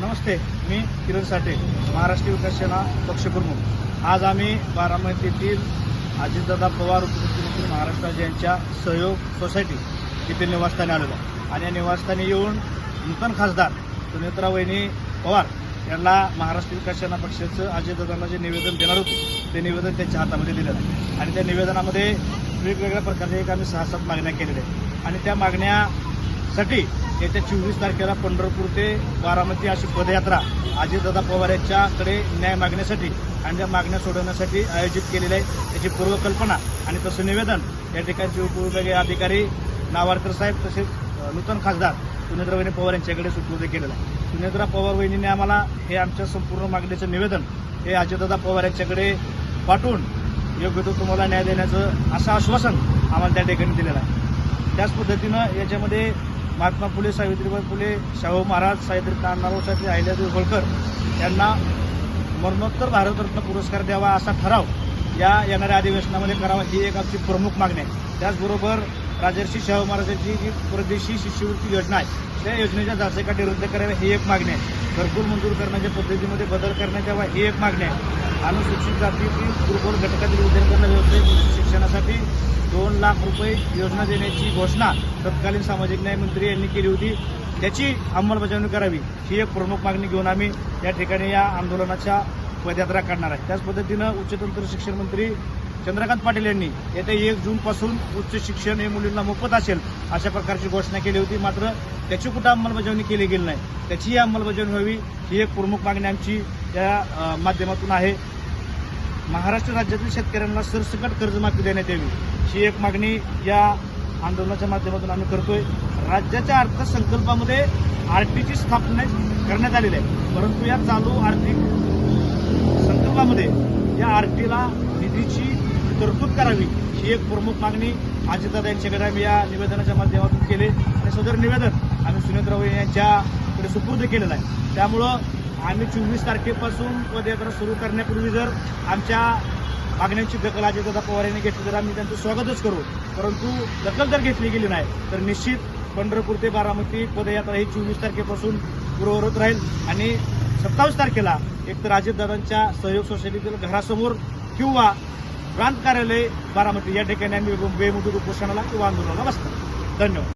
नमस्ते मी किरण साठे महाराष्ट्र विकास सेना पक्षप्रमुख. आज आम्ही बारामतीतील अजितदादा पवार उपमुख्यमंत्री महाराष्ट्र यांच्या सहयोग सोसायटी येथील निवासस्थानी आलेलो आणि या निवासस्थानी येऊन नूतन खासदार सुनेत्रा वहिनी पवार यांना महाराष्ट्र विकास सेना पक्षाचं अजितदादांना जे निवेदन देणार होतं ते निवेदन त्यांच्या हातामध्ये दिलं आहे. आणि त्या निवेदनामध्ये वेगवेगळ्या प्रकारच्या एक आम्ही सहा सात मागण्या केलेल्या आहेत. आणि त्या मागण्या साठी येत्या चोवीस तारखेला पंढरपूर ते बारामती अशी पदयात्रा अजितदादा पवार यांच्याकडे न्याय मागण्यासाठी आणि त्या मागण्या सोडवण्यासाठी आयोजित केलेली आहे. त्याची पूर्वकल्पना आणि तसं निवेदन या ठिकाणचे उपविभागीय अधिकारी नावारकर साहेब तसेच नूतन खासदार सुनेत्रावहिनी पवार यांच्याकडे सुपूर्द केलेलं आहे. सुनेत्रा पवार वहिनीने आम्हाला हे आमच्या संपूर्ण मागणीचं निवेदन हे अजितदादा पवार यांच्याकडे पाठवून योग्य तो तुम्हाला न्याय देण्याचं असं आश्वासन आम्हाला त्या ठिकाणी दिलेलं आहे. त्याच पद्धतीनं याच्यामध्ये महात्मा फुले सावित्रीबाई फुले शाहू महाराज सावित्री नानाभाऊ अहिल्यादेवी होळकर यांना मरणोत्तर भारतरत्न पुरस्कार द्यावा असा ठराव या येणाऱ्या अधिवेशनामध्ये करावा ही एक आमची प्रमुख मागणी आहे. त्याचबरोबर राजर्षी शाहू महाराजांची जी परदेशी शिष्यवृत्ती योजना आहे त्या योजनेच्या जाचेकाठी रद्द कराव्या ही एक मागणी आहे. घरकुल मंजूर करण्याच्या पद्धतीमध्ये बदल करण्यात यावा ही एक मागणी आहे. अनुसूचित जातीतील दुर्बल घटकातील विद्यार्थ्यांना व्यवसायिक शिक्षणासाठी दोन लाख रुपये योजना देण्याची घोषणा तत्कालीन सामाजिक न्याय मंत्री यांनी केली होती. त्याची अंमलबजावणी करावी ही एक प्रमुख मागणी घेऊन आम्ही या ठिकाणी या आंदोलनाच्या पदयात्रा काढणार आहे. त्याच पद्धतीनं उच्चतंत्र शिक्षण मंत्री चंद्रकांत पाटील यांनी येत्या एक जूनपासून उच्च शिक्षण हे मुलींना मोफत असेल अशा प्रकारची घोषणा केली होती. मात्र त्याची कुठं अंमलबजावणी केली गेली नाही. त्याचीही अंमलबजावणी व्हावी ही एक प्रमुख मागणी आमची या माध्यमातून आहे. महाराष्ट्र राज्यातील शेतकऱ्यांना सरसकट कर्जमाफी देण्यात यावी ही एक मागणी या आंदोलनाच्या माध्यमातून आम्ही करतोय. राज्याच्या अर्थसंकल्पामध्ये आरटीची स्थापना करण्यात आलेली आहे. परंतु या चालू आर्थिक संकल्पामध्ये या आरटीला निधीची तरतूद करावी ही एक प्रमुख मागणी अजितदादा यांच्याकडे आम्ही या निवेदनाच्या माध्यमातून केले. आणि सदर निवेदन आम्ही सुनेत्र यांच्याकडे सुपूर्द केलेलं आहे. त्यामुळं आम्ही चोवीस तारखेपासून पदयात्रा सुरू करण्यापूर्वी जर आमच्या मागण्यांची दखल अजितदादा पवार यांनी घेतली तर आम्ही त्यांचं स्वागतच करू. परंतु दखल जर घेतली गेली नाही तर निश्चित पंढरपूर ते बारामती पदयात्रा ही चोवीस तारखेपासून पूर्ववत राहील. आणि सत्तावीस तारखेला एकतर अजितदादांच्या सहयोग सोसायटीतील घरासमोर किंवा प्रांत कार्यालय बारामती या ठिकाणी आम्ही बेमुदत उपोषणाला किंवा आंदोलनाला बसतात धन्यवाद.